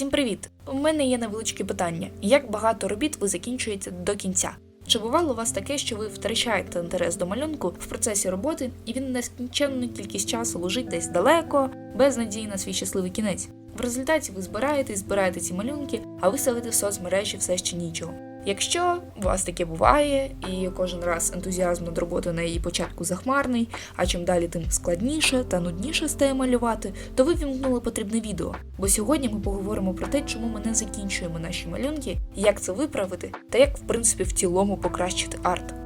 Всім привіт! У мене є невеличке питання: як багато робіт ви закінчуєте до кінця? Чи бувало у вас таке, що ви втрачаєте інтерес до малюнку в процесі роботи, і він нескінченну кількість часу лежить десь далеко, без надії на свій щасливий кінець? В результаті ви збираєте і збираєте ці малюнки, а виставити в соцмережі все ще нічого. Якщо у вас таке буває, і кожен раз ентузіазм над роботою на її початку захмарний, а чим далі, тим складніше та нудніше стає малювати, то ви вімкнули потрібне відео. Бо сьогодні ми поговоримо про те, чому ми не закінчуємо наші малюнки, як це виправити, та як в принципі в цілому покращити арт.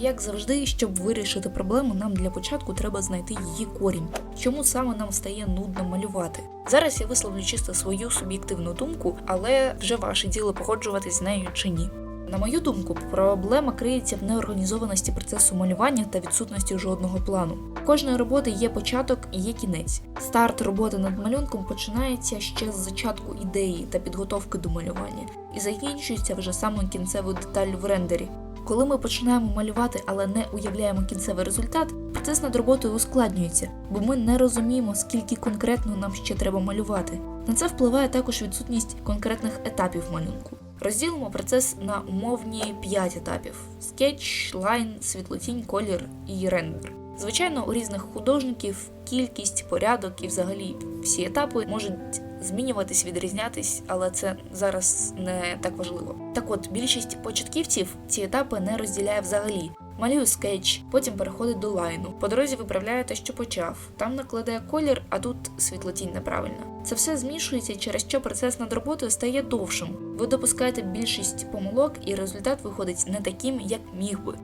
Як завжди, щоб вирішити проблему, нам для початку треба знайти її корінь. Чому саме нам стає нудно малювати? Зараз я висловлю чисто свою суб'єктивну думку, але вже ваше діло погоджуватись з нею чи ні. На мою думку, проблема криється в неорганізованості процесу малювання та відсутності жодного плану. Кожної роботи є початок і є кінець. Старт роботи над малюнком починається ще з зачатку ідеї та підготовки до малювання, і закінчується вже саме кінцевою деталлю в рендері. Коли ми починаємо малювати, але не уявляємо кінцевий результат, процес над роботою ускладнюється, бо ми не розуміємо, скільки конкретно нам ще треба малювати. На це впливає також відсутність конкретних етапів малюнку. Розділимо процес на умовні 5 етапів: скетч, лайн, світлотінь, колір і рендер. Звичайно, у різних художників кількість, порядок і взагалі всі етапи можуть змінюватись, відрізнятись, але це зараз не так важливо. Так от, більшість початківців ці етапи не розділяє взагалі. Малює скетч, потім переходить до лайну. По дорозі виправляє те, що почав. Там накладає колір, а тут світлотінь неправильно. Це все змішується, через що процес над роботою стає довшим. Ви допускаєте більшість помилок, і результат виходить не таким, як міг би.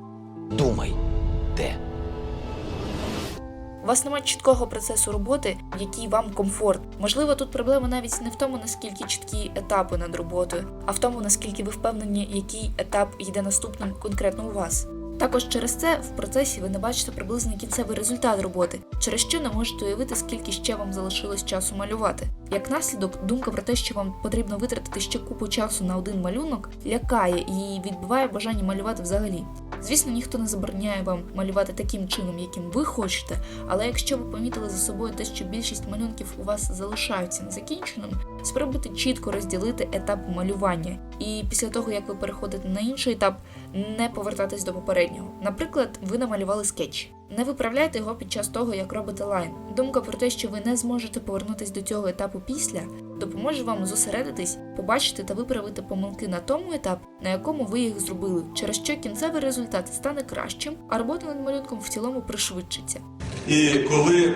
Думай, де? У вас немає чіткого процесу роботи, який вам комфорт. Можливо, тут проблема навіть не в тому, наскільки чіткі етапи над роботою, а в тому, наскільки ви впевнені, який етап йде наступним конкретно у вас. Також через це в процесі ви не бачите приблизний кінцевий результат роботи, через що не можете уявити, скільки ще вам залишилось часу малювати. Як наслідок, думка про те, що вам потрібно витратити ще купу часу на один малюнок, лякає і відбиває бажання малювати взагалі. Звісно, ніхто не забороняє вам малювати таким чином, яким ви хочете, але якщо ви помітили за собою те, що більшість малюнків у вас залишаються незакінченими, спробуйте чітко розділити етап малювання, і після того як ви переходите на інший етап, не повертатись до попереднього. Наприклад, ви намалювали скетч. Не виправляйте його під час того, як робите лайн. Думка про те, що ви не зможете повернутись до цього етапу після, допоможе вам зосередитись, побачити та виправити помилки на тому етапі, на якому ви їх зробили, через що кінцевий результат стане кращим, а робота над малюнком в цілому пришвидшиться. І коли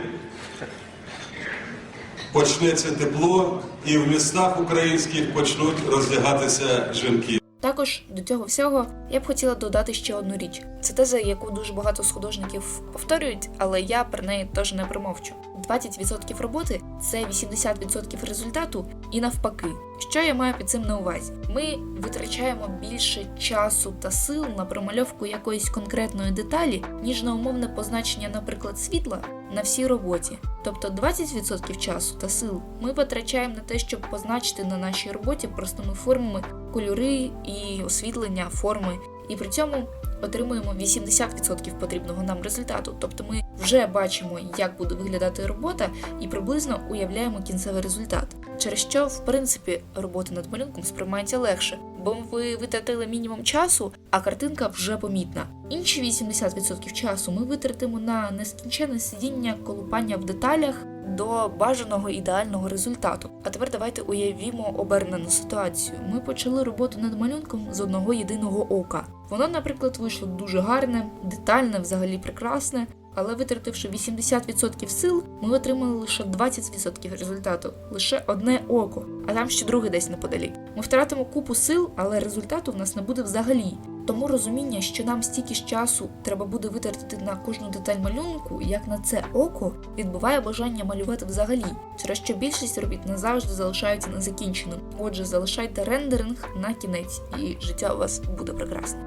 почнеться тепло, і в містах українських почнуть роздягатися жінки. Також до цього всього я б хотіла додати ще одну річ. Це теза, яку дуже багато з художників повторюють, але я про неї теж не промовчу. 20% роботи це 80% результату, і навпаки. Що я маю під цим на увазі? Ми витрачаємо більше часу та сил на промальовку якоїсь конкретної деталі, ніж на умовне позначення, наприклад, світла на всій роботі. Тобто 20% часу та сил ми витрачаємо на те, щоб позначити на нашій роботі простими формами кольори і освітлення, форми, і при цьому отримуємо 80% потрібного нам результату. Тобто ми вже бачимо, як буде виглядати робота, і приблизно уявляємо кінцевий результат. Через що, в принципі, робота над малюнком сприймається легше, бо ви витратили мінімум часу, а картинка вже помітна. Інші 80% часу ми витратимо на нескінченне сидіння, колупання в деталях до бажаного ідеального результату. А тепер давайте уявімо обернену ситуацію. Ми почали роботу над малюнком з одного єдиного ока. Воно, наприклад, вийшло дуже гарне, детальне, взагалі прекрасне. Але витративши 80% сил, ми отримали лише 20% результату, лише одне око, а там ще друге десь неподалік. Ми втратимо купу сил, але результату в нас не буде взагалі. Тому розуміння, що нам стільки ж часу треба буде витратити на кожну деталь малюнку, як на це око, відбуває бажання малювати взагалі, через що більшість робіт назавжди залишаються незакінченим. Отже, залишайте рендеринг на кінець, і життя у вас буде прекрасне.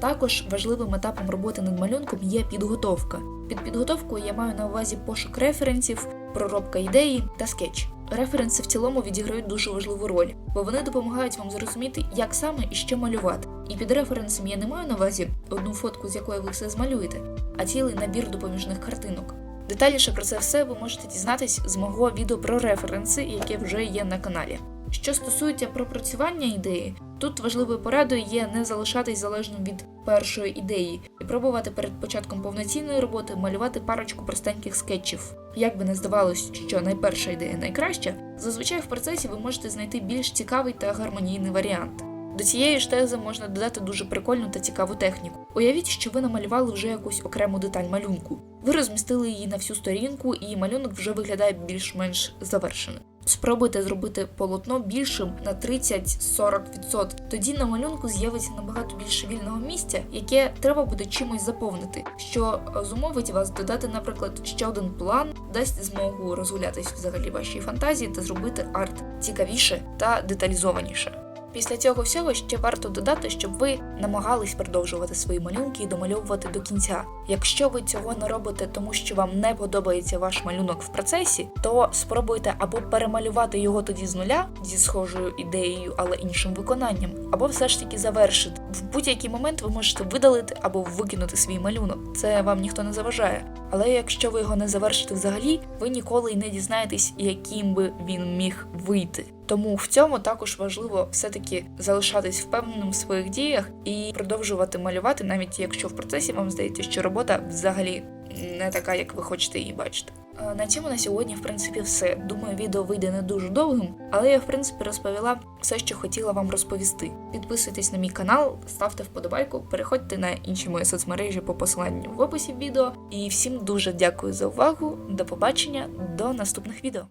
Також важливим етапом роботи над малюнком є підготовка. Під підготовкою я маю на увазі пошук референсів, проробка ідеї та скетч. Референси в цілому відіграють дуже важливу роль, бо вони допомагають вам зрозуміти, як саме і що малювати. І під референсом я не маю на увазі одну фотку, з якої ви все змалюєте, а цілий набір допоміжних картинок. Детальніше про це все ви можете дізнатись з мого відео про референси, яке вже є на каналі. Що стосується пропрацювання ідеї, тут важливою порадою є не залишатись залежним від першої ідеї і пробувати перед початком повноцінної роботи малювати парочку простеньких скетчів. Як би не здавалось, що найперша ідея найкраща, зазвичай в процесі ви можете знайти більш цікавий та гармонійний варіант. До цієї ж тези можна додати дуже прикольну та цікаву техніку. Уявіть, що ви намалювали вже якусь окрему деталь малюнку. Ви розмістили її на всю сторінку, і малюнок вже виглядає більш-менш завершеним. Спробуйте зробити полотно більшим на 30-40%. Тоді на малюнку з'явиться набагато більше вільного місця, яке треба буде чимось заповнити, що е, зумовить вас додати, наприклад, ще один план, дасть змогу розгулятись взагалі вашій фантазії та зробити арт цікавіше та деталізованіше. Після цього всього ще варто додати, щоб ви намагались продовжувати свої малюнки і домальовувати до кінця. Якщо ви цього не робите, тому що вам не подобається ваш малюнок в процесі, то спробуйте або перемалювати його тоді з нуля зі схожою ідеєю, але іншим виконанням, або все ж таки завершити. В будь-який момент ви можете видалити або викинути свій малюнок. Це вам ніхто не заважає. Але якщо ви його не завершите взагалі, ви ніколи й не дізнаєтесь, яким би він міг вийти. Тому в цьому також важливо все-таки залишатись впевненим в своїх діях і продовжувати малювати, навіть якщо в процесі вам здається, що робота взагалі не така, як ви хочете її бачити. Е, На цьому на сьогодні, в принципі, все. Думаю, відео вийде не дуже довгим, але я, в принципі, розповіла все, що хотіла вам розповісти. Підписуйтесь на мій канал, ставте вподобайку, переходьте на інші мої соцмережі по посиланню в описі відео. І всім дуже дякую за увагу. До побачення, до наступних відео.